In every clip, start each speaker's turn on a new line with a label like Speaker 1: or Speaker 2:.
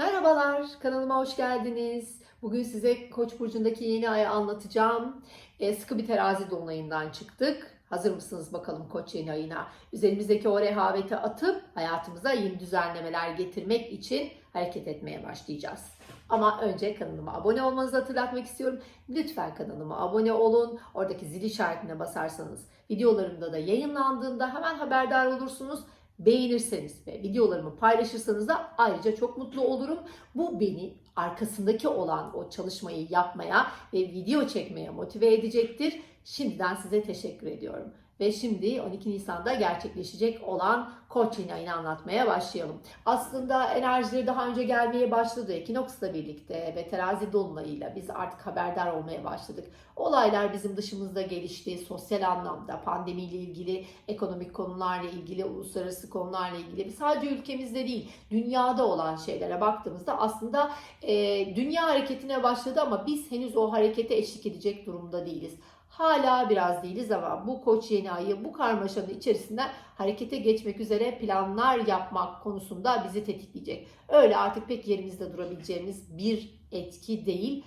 Speaker 1: Merhabalar, kanalıma hoş geldiniz. Bugün size Koç burcundaki yeni ayı anlatacağım. Ee, sıkı bir terazi dolunayından çıktık. Hazır mısınız bakalım Koç yeni ayına? Üzerimizdeki o rehaveti atıp hayatımıza yeni düzenlemeler getirmek için hareket etmeye başlayacağız. Ama önce kanalıma abone olmanızı hatırlatmak istiyorum. Lütfen kanalıma abone olun. Oradaki zil işaretine basarsanız videolarımda da yayınlandığında hemen haberdar olursunuz beğenirseniz ve videolarımı paylaşırsanız da ayrıca çok mutlu olurum. Bu beni arkasındaki olan o çalışmayı yapmaya ve video çekmeye motive edecektir. Şimdiden size teşekkür ediyorum. Ve şimdi 12 Nisan'da gerçekleşecek olan Koç yeni ayını anlatmaya başlayalım. Aslında enerjileri daha önce gelmeye başladı. Ekinoks'la birlikte ve terazi dolunayıyla biz artık haberdar olmaya başladık. Olaylar bizim dışımızda gelişti. Sosyal anlamda pandemiyle ilgili, ekonomik konularla ilgili, uluslararası konularla ilgili sadece ülkemizde değil dünyada olan şeylere baktığımızda aslında e, dünya hareketine başladı ama biz henüz o harekete eşlik edecek durumda değiliz. Hala biraz değiliz ama bu koç yeni ayı bu karmaşanın içerisinde harekete geçmek üzere planlar yapmak konusunda bizi tetikleyecek. Öyle artık pek yerimizde durabileceğimiz bir etki değil.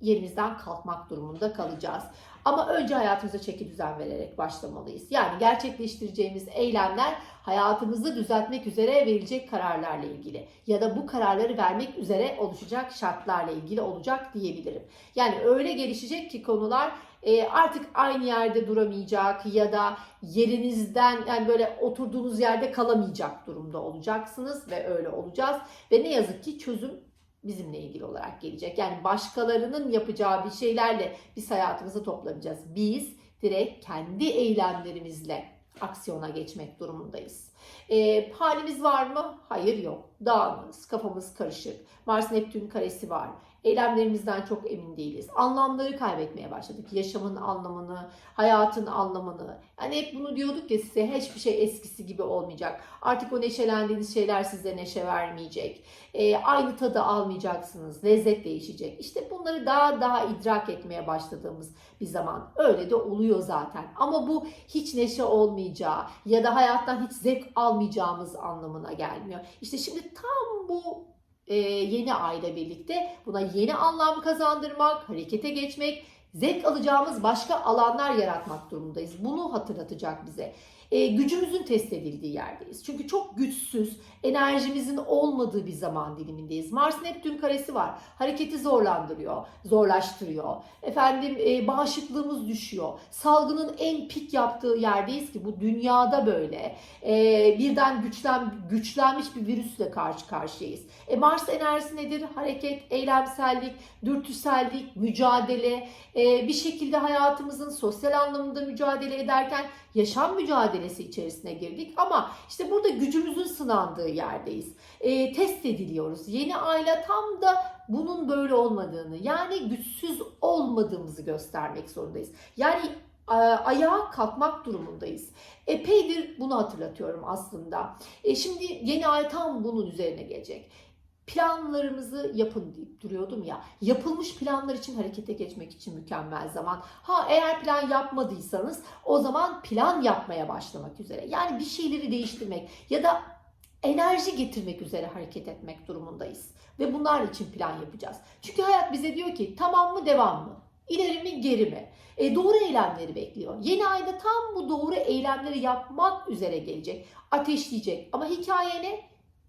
Speaker 1: Yerimizden kalkmak durumunda kalacağız. Ama önce hayatımıza çeki düzen vererek başlamalıyız. Yani gerçekleştireceğimiz eylemler hayatımızı düzeltmek üzere verilecek kararlarla ilgili ya da bu kararları vermek üzere oluşacak şartlarla ilgili olacak diyebilirim. Yani öyle gelişecek ki konular e, artık aynı yerde duramayacak ya da yerinizden yani böyle oturduğunuz yerde kalamayacak durumda olacaksınız ve öyle olacağız. Ve ne yazık ki çözüm bizimle ilgili olarak gelecek. Yani başkalarının yapacağı bir şeylerle biz hayatımızı toplamayacağız. Biz direkt kendi eylemlerimizle aksiyona geçmek durumundayız. E, halimiz var mı? Hayır yok. Dağınız, kafamız karışık. Mars Neptün karesi var. Eylemlerimizden çok emin değiliz. Anlamları kaybetmeye başladık. Yaşamın anlamını, hayatın anlamını. Yani hep bunu diyorduk ya size hiçbir şey eskisi gibi olmayacak. Artık o neşelendiğiniz şeyler size neşe vermeyecek. E, aynı tadı almayacaksınız. Lezzet değişecek. İşte bunları daha daha idrak etmeye başladığımız bir zaman. Öyle de oluyor zaten. Ama bu hiç neşe olmayacağı ya da hayattan hiç zevk almayacağımız anlamına gelmiyor. İşte şimdi tam bu e, yeni ayla birlikte buna yeni anlam kazandırmak, harekete geçmek, zevk alacağımız başka alanlar yaratmak durumundayız. Bunu hatırlatacak bize. E, gücümüzün test edildiği yerdeyiz. Çünkü çok güçsüz, enerjimizin olmadığı bir zaman dilimindeyiz. Mars Neptün karesi var. Hareketi zorlandırıyor, zorlaştırıyor. Efendim e, bağışıklığımız düşüyor. Salgının en pik yaptığı yerdeyiz ki bu dünyada böyle. E, birden güçlen, güçlenmiş bir virüsle karşı karşıyayız. E, Mars enerjisi nedir? Hareket, eylemsellik, dürtüsellik, mücadele. E, bir şekilde hayatımızın sosyal anlamında mücadele ederken yaşam mücadelesi içerisine girdik ama işte burada gücümüzün sınandığı yerdeyiz. E, test ediliyoruz. Yeni aile tam da bunun böyle olmadığını yani güçsüz olmadığımızı göstermek zorundayız. Yani e, ayağa kalkmak durumundayız. Epeydir bunu hatırlatıyorum aslında. E, şimdi yeni ay tam bunun üzerine gelecek planlarımızı yapın deyip duruyordum ya. Yapılmış planlar için harekete geçmek için mükemmel zaman. Ha eğer plan yapmadıysanız o zaman plan yapmaya başlamak üzere. Yani bir şeyleri değiştirmek ya da enerji getirmek üzere hareket etmek durumundayız. Ve bunlar için plan yapacağız. Çünkü hayat bize diyor ki tamam mı devam mı? İleri mi geri mi? E, doğru eylemleri bekliyor. Yeni ayda tam bu doğru eylemleri yapmak üzere gelecek. Ateşleyecek. Ama hikaye ne?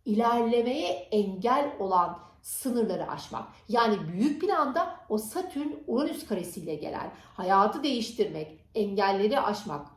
Speaker 1: İlerlemeye engel olan sınırları aşmak. Yani büyük planda o Satürn Uranüs karesiyle gelen hayatı değiştirmek, engelleri aşmak,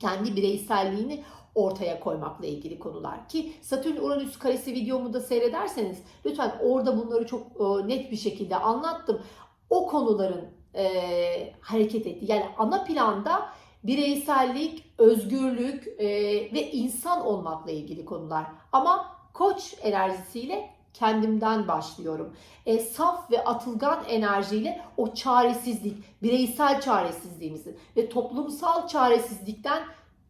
Speaker 1: kendi bireyselliğini ortaya koymakla ilgili konular ki Satürn Uranüs karesi videomu da seyrederseniz lütfen orada bunları çok e, net bir şekilde anlattım. O konuların e, hareket ettiği yani ana planda bireysellik, özgürlük e, ve insan olmakla ilgili konular. Ama koç enerjisiyle kendimden başlıyorum. E, saf ve atılgan enerjiyle o çaresizlik, bireysel çaresizliğimizi ve toplumsal çaresizlikten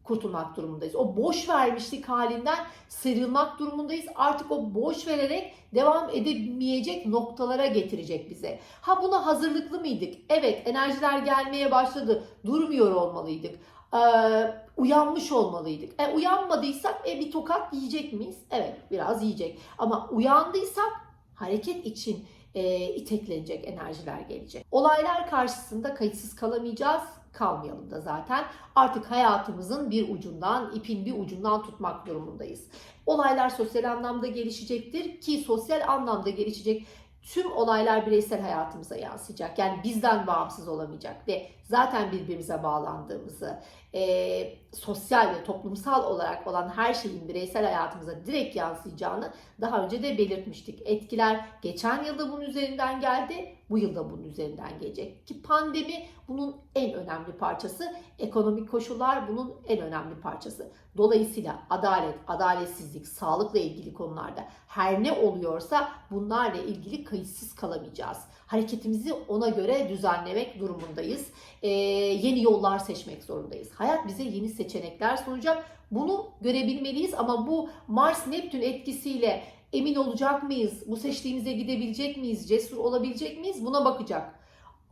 Speaker 1: kurtulmak durumundayız. O boş vermişlik halinden sıyrılmak durumundayız. Artık o boş vererek devam edemeyecek noktalara getirecek bize. Ha buna hazırlıklı mıydık? Evet enerjiler gelmeye başladı. Durmuyor olmalıydık. E, uyanmış olmalıydık. E, uyanmadıysak e, bir tokat yiyecek miyiz? Evet biraz yiyecek. Ama uyandıysak hareket için e, iteklenecek enerjiler gelecek. Olaylar karşısında kayıtsız kalamayacağız. Kalmayalım da zaten. Artık hayatımızın bir ucundan, ipin bir ucundan tutmak durumundayız. Olaylar sosyal anlamda gelişecektir ki sosyal anlamda gelişecek tüm olaylar bireysel hayatımıza yansıyacak. Yani bizden bağımsız olamayacak ve zaten birbirimize bağlandığımızı, e, sosyal ve toplumsal olarak olan her şeyin bireysel hayatımıza direkt yansıyacağını daha önce de belirtmiştik. Etkiler geçen yılda bunun üzerinden geldi, bu yılda bunun üzerinden gelecek. Ki pandemi bunun en önemli parçası, ekonomik koşullar bunun en önemli parçası. Dolayısıyla adalet, adaletsizlik, sağlıkla ilgili konularda her ne oluyorsa bunlarla ilgili kayıtsız kalamayacağız. Hareketimizi ona göre düzenlemek durumundayız. Ee, yeni yollar seçmek zorundayız. Hayat bize yeni seçenekler sunacak. Bunu görebilmeliyiz ama bu Mars-Neptün etkisiyle emin olacak mıyız? Bu seçtiğimize gidebilecek miyiz? Cesur olabilecek miyiz? Buna bakacak.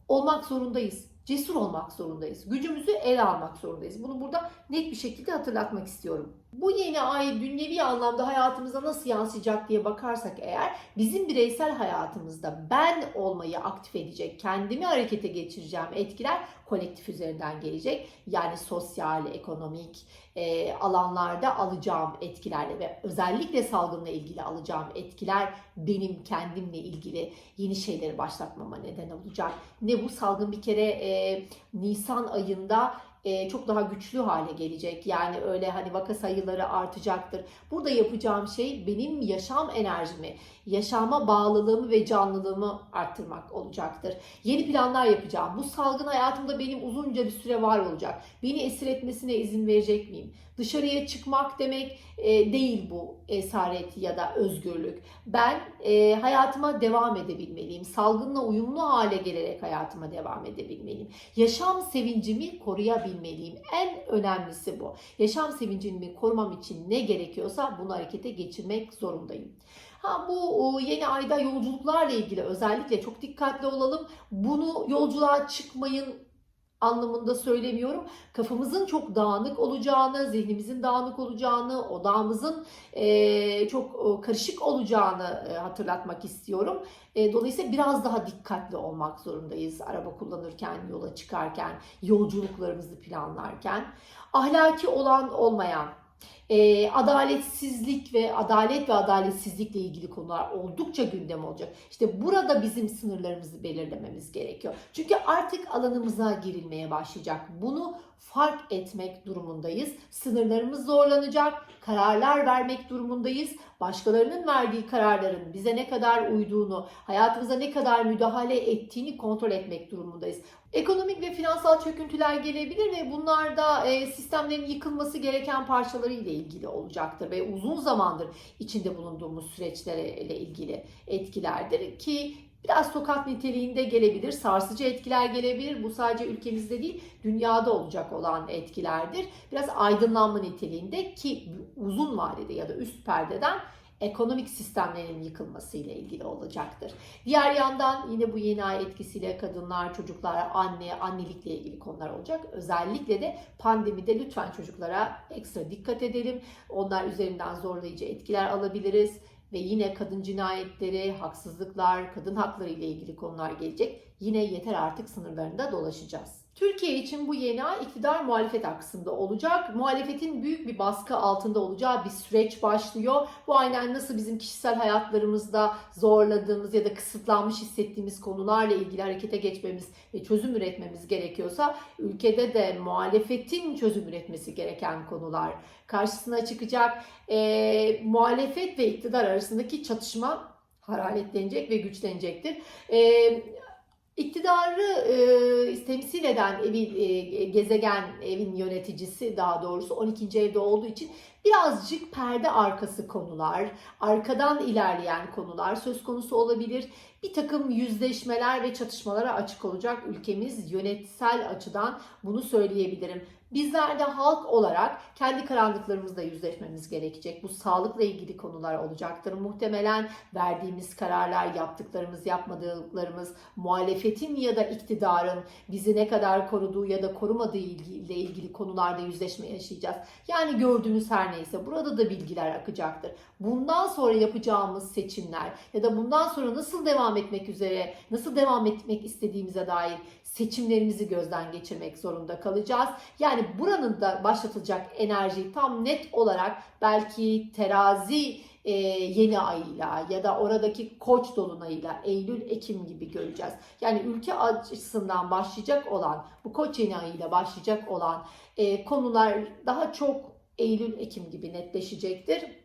Speaker 1: Olmak zorundayız. Cesur olmak zorundayız. Gücümüzü ele almak zorundayız. Bunu burada net bir şekilde hatırlatmak istiyorum. Bu yeni ay dünyevi anlamda hayatımıza nasıl yansıyacak diye bakarsak eğer bizim bireysel hayatımızda ben olmayı aktif edecek, kendimi harekete geçireceğim etkiler kolektif üzerinden gelecek. Yani sosyal, ekonomik e, alanlarda alacağım etkilerle ve özellikle salgınla ilgili alacağım etkiler benim kendimle ilgili yeni şeyleri başlatmama neden olacak. Ne bu salgın bir kere e, Nisan ayında e, çok daha güçlü hale gelecek. Yani öyle hani vaka sayıları artacaktır. Burada yapacağım şey benim yaşam enerjimi, yaşama bağlılığımı ve canlılığımı arttırmak olacaktır. Yeni planlar yapacağım. Bu salgın hayatımda benim uzunca bir süre var olacak. Beni esir etmesine izin verecek miyim? Dışarıya çıkmak demek e, değil bu esaret ya da özgürlük. Ben e, hayatıma devam edebilmeliyim. Salgınla uyumlu hale gelerek hayatıma devam edebilmeliyim. Yaşam sevincimi koruyabilmeliyim. En önemlisi bu. Yaşam sevincimi korumam için ne gerekiyorsa bunu harekete geçirmek zorundayım. Ha bu yeni ayda yolculuklarla ilgili özellikle çok dikkatli olalım. Bunu yolculuğa çıkmayın anlamında söylemiyorum. Kafamızın çok dağınık olacağını, zihnimizin dağınık olacağını, odağımızın e, çok karışık olacağını e, hatırlatmak istiyorum. E, dolayısıyla biraz daha dikkatli olmak zorundayız araba kullanırken, yola çıkarken, yolculuklarımızı planlarken. Ahlaki olan olmayan, e, adaletsizlik ve adalet ve adaletsizlikle ilgili konular oldukça gündem olacak. İşte burada bizim sınırlarımızı belirlememiz gerekiyor. Çünkü artık alanımıza girilmeye başlayacak. Bunu fark etmek durumundayız. Sınırlarımız zorlanacak, kararlar vermek durumundayız. Başkalarının verdiği kararların bize ne kadar uyduğunu, hayatımıza ne kadar müdahale ettiğini kontrol etmek durumundayız. Ekonomik ve finansal çöküntüler gelebilir ve bunlar da e, sistemlerin yıkılması gereken parçaları ile ilgili olacaktır ve uzun zamandır içinde bulunduğumuz süreçlerle ilgili etkilerdir ki Biraz tokat niteliğinde gelebilir, sarsıcı etkiler gelebilir. Bu sadece ülkemizde değil, dünyada olacak olan etkilerdir. Biraz aydınlanma niteliğinde ki uzun vadede ya da üst perdeden ekonomik sistemlerin yıkılması ile ilgili olacaktır. Diğer yandan yine bu yeni ay etkisiyle kadınlar, çocuklar, anne, annelikle ilgili konular olacak. Özellikle de pandemide lütfen çocuklara ekstra dikkat edelim. Onlar üzerinden zorlayıcı etkiler alabiliriz ve yine kadın cinayetleri, haksızlıklar, kadın hakları ile ilgili konular gelecek. Yine yeter artık sınırlarında dolaşacağız. Türkiye için bu yeni ay iktidar muhalefet aksında olacak. Muhalefetin büyük bir baskı altında olacağı bir süreç başlıyor. Bu aynen nasıl bizim kişisel hayatlarımızda zorladığımız ya da kısıtlanmış hissettiğimiz konularla ilgili harekete geçmemiz ve çözüm üretmemiz gerekiyorsa ülkede de muhalefetin çözüm üretmesi gereken konular karşısına çıkacak. E, muhalefet ve iktidar arasındaki çatışma hararetlenecek ve güçlenecektir. E, İktidarı e, temsil eden evin e, gezegen evin yöneticisi daha doğrusu 12. evde olduğu için birazcık perde arkası konular, arkadan ilerleyen konular söz konusu olabilir. Bir takım yüzleşmeler ve çatışmalara açık olacak ülkemiz yönetsel açıdan bunu söyleyebilirim. Bizler de halk olarak kendi karanlıklarımızla yüzleşmemiz gerekecek. Bu sağlıkla ilgili konular olacaktır. Muhtemelen verdiğimiz kararlar, yaptıklarımız, yapmadıklarımız, muhalefetin ya da iktidarın bizi ne kadar koruduğu ya da korumadığı ile ilgili konularda yüzleşme yaşayacağız. Yani gördüğünüz her neyse burada da bilgiler akacaktır. Bundan sonra yapacağımız seçimler ya da bundan sonra nasıl devam etmek üzere, nasıl devam etmek istediğimize dair seçimlerimizi gözden geçirmek zorunda kalacağız. Yani buranın da başlatılacak enerji tam net olarak belki terazi e, yeni ayıyla ya da oradaki koç dolunayıyla Eylül Ekim gibi göreceğiz. Yani ülke açısından başlayacak olan bu koç yeni ayıyla başlayacak olan e, konular daha çok Eylül Ekim gibi netleşecektir.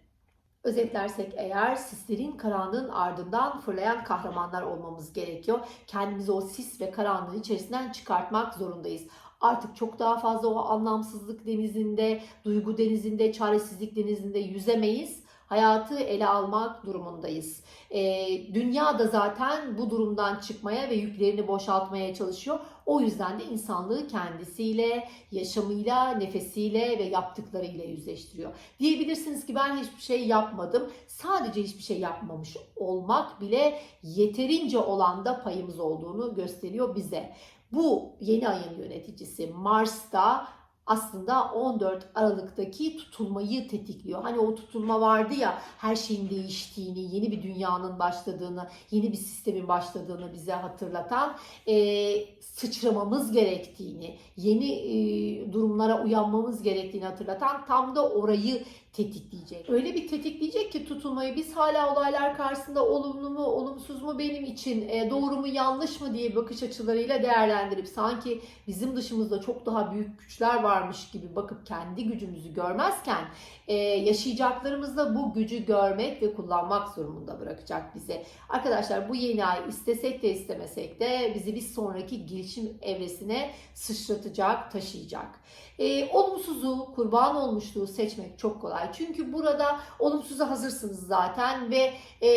Speaker 1: Özetlersek eğer sislerin karanlığın ardından fırlayan kahramanlar olmamız gerekiyor. Kendimizi o sis ve karanlığın içerisinden çıkartmak zorundayız. Artık çok daha fazla o anlamsızlık denizinde, duygu denizinde, çaresizlik denizinde yüzemeyiz hayatı ele almak durumundayız. E, dünya da zaten bu durumdan çıkmaya ve yüklerini boşaltmaya çalışıyor. O yüzden de insanlığı kendisiyle, yaşamıyla, nefesiyle ve yaptıklarıyla yüzleştiriyor. Diyebilirsiniz ki ben hiçbir şey yapmadım. Sadece hiçbir şey yapmamış olmak bile yeterince olanda payımız olduğunu gösteriyor bize. Bu yeni ayın yöneticisi Mars'ta aslında 14 Aralık'taki tutulmayı tetikliyor. Hani o tutulma vardı ya her şeyin değiştiğini, yeni bir dünyanın başladığını, yeni bir sistemin başladığını bize hatırlatan, e, sıçramamız gerektiğini, yeni e, durumlara uyanmamız gerektiğini hatırlatan tam da orayı tetikleyecek. Öyle bir tetikleyecek ki tutulmayı biz hala olaylar karşısında olumlu mu, olumsuz mu benim için, e, doğru mu, yanlış mı diye bakış açılarıyla değerlendirip sanki bizim dışımızda çok daha büyük güçler varmış gibi bakıp kendi gücümüzü görmezken e, yaşayacaklarımızda bu gücü görmek ve kullanmak durumunda bırakacak bize. Arkadaşlar bu yeni ay istesek de istemesek de bizi bir sonraki gelişim evresine sıçratacak, taşıyacak. E, olumsuzu, kurban olmuşluğu seçmek çok kolay. Çünkü burada olumsuza hazırsınız zaten ve e,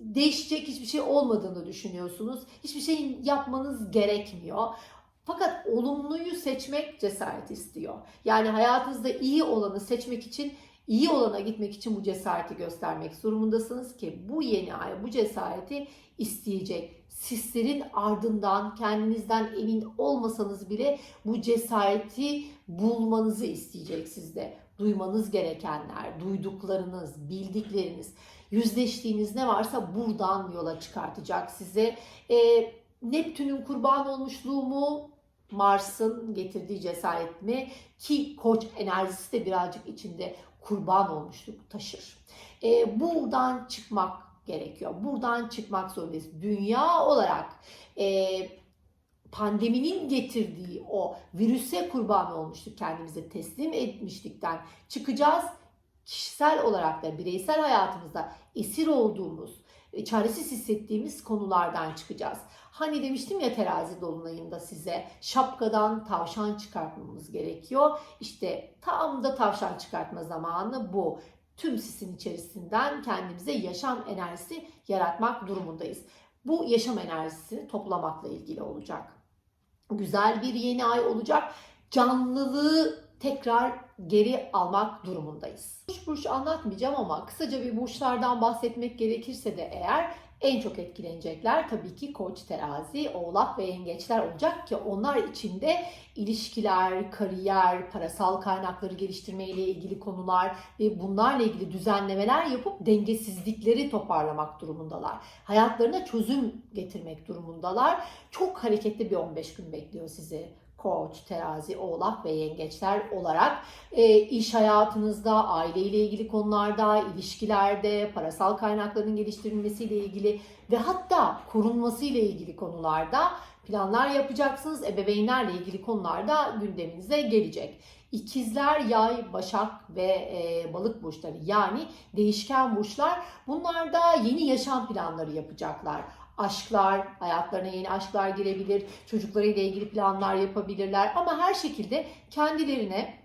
Speaker 1: değişecek hiçbir şey olmadığını düşünüyorsunuz. Hiçbir şey yapmanız gerekmiyor. Fakat olumluyu seçmek cesaret istiyor. Yani hayatınızda iyi olanı seçmek için iyi olana gitmek için bu cesareti göstermek durumundasınız ki bu yeni ay bu cesareti isteyecek. Sislerin ardından kendinizden emin olmasanız bile bu cesareti bulmanızı isteyecek sizde. Duymanız gerekenler, duyduklarınız, bildikleriniz, yüzleştiğiniz ne varsa buradan yola çıkartacak size. E, Neptün'ün kurban olmuşluğu mu? Mars'ın getirdiği cesaret mi? Ki koç enerjisi de birazcık içinde kurban olmuşluk taşır. E, buradan çıkmak gerekiyor. Buradan çıkmak zorundayız. Dünya olarak e, pandeminin getirdiği o virüse kurban olmuştuk kendimize teslim etmişlikten çıkacağız. Kişisel olarak da bireysel hayatımızda esir olduğumuz, e, çaresiz hissettiğimiz konulardan çıkacağız. Hani demiştim ya terazi dolunayında size şapkadan tavşan çıkartmamız gerekiyor. İşte tam da tavşan çıkartma zamanı bu. Tüm sisin içerisinden kendimize yaşam enerjisi yaratmak durumundayız. Bu yaşam enerjisini toplamakla ilgili olacak. Güzel bir yeni ay olacak. Canlılığı tekrar geri almak durumundayız. Burç burç anlatmayacağım ama kısaca bir burçlardan bahsetmek gerekirse de eğer en çok etkilenecekler tabii ki koç, terazi, oğlak ve yengeçler olacak ki onlar içinde ilişkiler, kariyer, parasal kaynakları geliştirme ile ilgili konular ve bunlarla ilgili düzenlemeler yapıp dengesizlikleri toparlamak durumundalar. Hayatlarına çözüm getirmek durumundalar. Çok hareketli bir 15 gün bekliyor sizi koç, terazi, oğlak ve yengeçler olarak e, iş hayatınızda, aileyle ilgili konularda, ilişkilerde, parasal kaynakların geliştirilmesiyle ilgili ve hatta korunması ile ilgili konularda planlar yapacaksınız. Ebeveynlerle ilgili konularda gündeminize gelecek. İkizler, yay, başak ve e, balık burçları yani değişken burçlar bunlar da yeni yaşam planları yapacaklar aşklar, hayatlarına yeni aşklar girebilir, çocuklarıyla ilgili planlar yapabilirler. Ama her şekilde kendilerine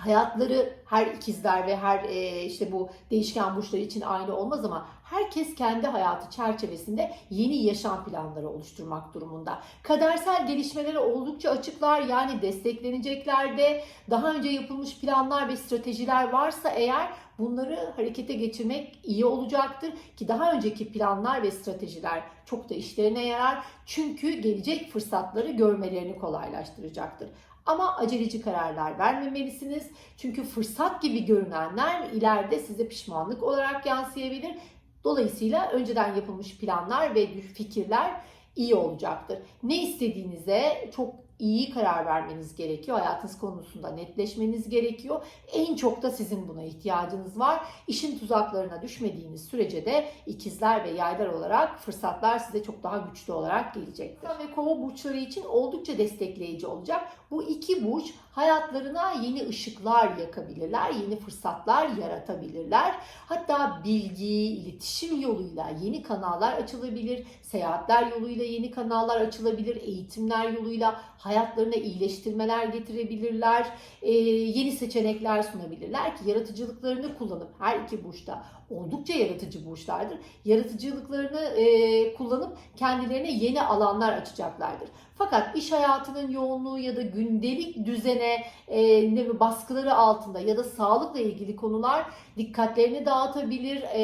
Speaker 1: hayatları her ikizler ve her e, işte bu değişken burçlar için aynı olmaz ama herkes kendi hayatı çerçevesinde yeni yaşam planları oluşturmak durumunda. Kadersel gelişmeleri oldukça açıklar yani desteklenecekler de daha önce yapılmış planlar ve stratejiler varsa eğer bunları harekete geçirmek iyi olacaktır ki daha önceki planlar ve stratejiler çok da işlerine yarar. Çünkü gelecek fırsatları görmelerini kolaylaştıracaktır. Ama aceleci kararlar vermemelisiniz. Çünkü fırsat gibi görünenler ileride size pişmanlık olarak yansıyabilir. Dolayısıyla önceden yapılmış planlar ve fikirler iyi olacaktır. Ne istediğinize çok iyi karar vermeniz gerekiyor. Hayatınız konusunda netleşmeniz gerekiyor. En çok da sizin buna ihtiyacınız var. İşin tuzaklarına düşmediğiniz sürece de ikizler ve yaylar olarak fırsatlar size çok daha güçlü olarak gelecektir. Ve kova burçları için oldukça destekleyici olacak. Bu iki burç hayatlarına yeni ışıklar yakabilirler, yeni fırsatlar yaratabilirler. Hatta bilgi, iletişim yoluyla yeni kanallar açılabilir, seyahatler yoluyla yeni kanallar açılabilir, eğitimler yoluyla hayatlarına iyileştirmeler getirebilirler, e, yeni seçenekler sunabilirler ki yaratıcılıklarını kullanıp her iki burçta oldukça yaratıcı burçlardır. Yaratıcılıklarını e, kullanıp kendilerine yeni alanlar açacaklardır. Fakat iş hayatının yoğunluğu ya da gündelik düzene e, ne baskıları altında ya da sağlıkla ilgili konular dikkatlerini dağıtabilir, e,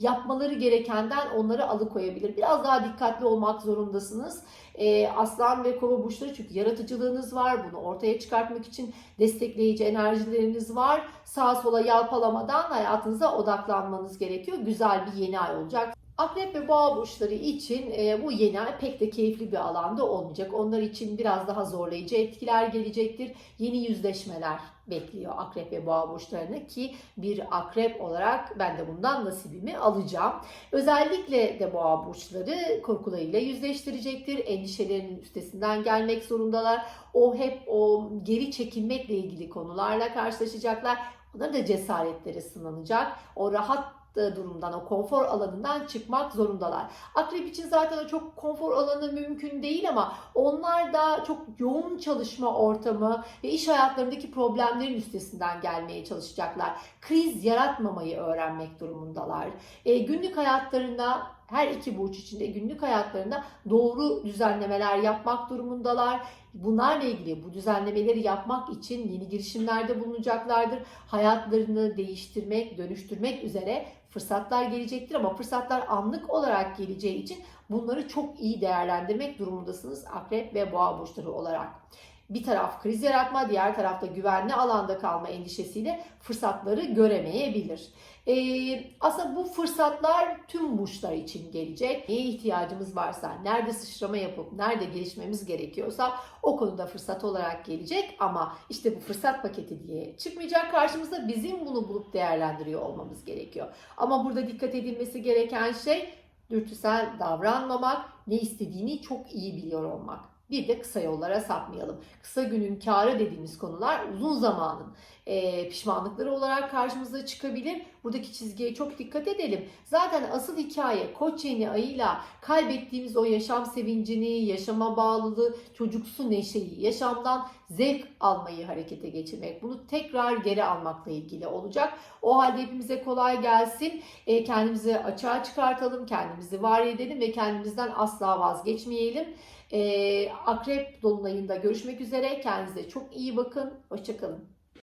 Speaker 1: yapmaları gerekenden onları alıkoyabilir. Biraz daha dikkatli olmak zorundasınız. E, aslan ve kova burçları çünkü yaratıcılığınız var. Bunu ortaya çıkartmak için destekleyici enerjileriniz var. Sağa sola yalpalamadan hayatınıza odaklanmanız gerekiyor. Güzel bir yeni ay olacak. Akrep ve boğa burçları için e, bu yeni ay pek de keyifli bir alanda olmayacak. Onlar için biraz daha zorlayıcı etkiler gelecektir. Yeni yüzleşmeler bekliyor akrep ve boğa burçlarını ki bir akrep olarak ben de bundan nasibimi alacağım. Özellikle de boğa burçları korkularıyla yüzleştirecektir. Endişelerinin üstesinden gelmek zorundalar. O hep o geri çekilmekle ilgili konularla karşılaşacaklar. Onların da cesaretleri sınanacak. O rahat durumdan, o konfor alanından çıkmak zorundalar. Akrep için zaten çok konfor alanı mümkün değil ama onlar da çok yoğun çalışma ortamı ve iş hayatlarındaki problemlerin üstesinden gelmeye çalışacaklar. Kriz yaratmamayı öğrenmek durumundalar. E, günlük hayatlarında her iki burç içinde günlük hayatlarında doğru düzenlemeler yapmak durumundalar. Bunlarla ilgili bu düzenlemeleri yapmak için yeni girişimlerde bulunacaklardır. Hayatlarını değiştirmek, dönüştürmek üzere fırsatlar gelecektir ama fırsatlar anlık olarak geleceği için bunları çok iyi değerlendirmek durumundasınız akrep ve boğa burçları olarak. Bir taraf kriz yaratma, diğer tarafta güvenli alanda kalma endişesiyle fırsatları göremeyebilir. Ee, aslında bu fırsatlar tüm burçlar için gelecek. Neye ihtiyacımız varsa, nerede sıçrama yapıp nerede gelişmemiz gerekiyorsa o konuda fırsat olarak gelecek ama işte bu fırsat paketi diye çıkmayacak karşımıza bizim bunu bulup değerlendiriyor olmamız gerekiyor. Ama burada dikkat edilmesi gereken şey dürtüsel davranmamak, ne istediğini çok iyi biliyor olmak. Bir de kısa yollara sapmayalım. Kısa günün karı dediğimiz konular uzun zamanın e, pişmanlıkları olarak karşımıza çıkabilir. Buradaki çizgiye çok dikkat edelim. Zaten asıl hikaye koç yeni ayıyla kaybettiğimiz o yaşam sevincini, yaşama bağlılığı, çocuksu neşeyi, yaşamdan zevk almayı harekete geçirmek. Bunu tekrar geri almakla ilgili olacak. O halde hepimize kolay gelsin. E, kendimizi açığa çıkartalım, kendimizi var edelim ve kendimizden asla vazgeçmeyelim. Akrep Dolunay'ında görüşmek üzere. Kendinize çok iyi bakın. Hoşçakalın.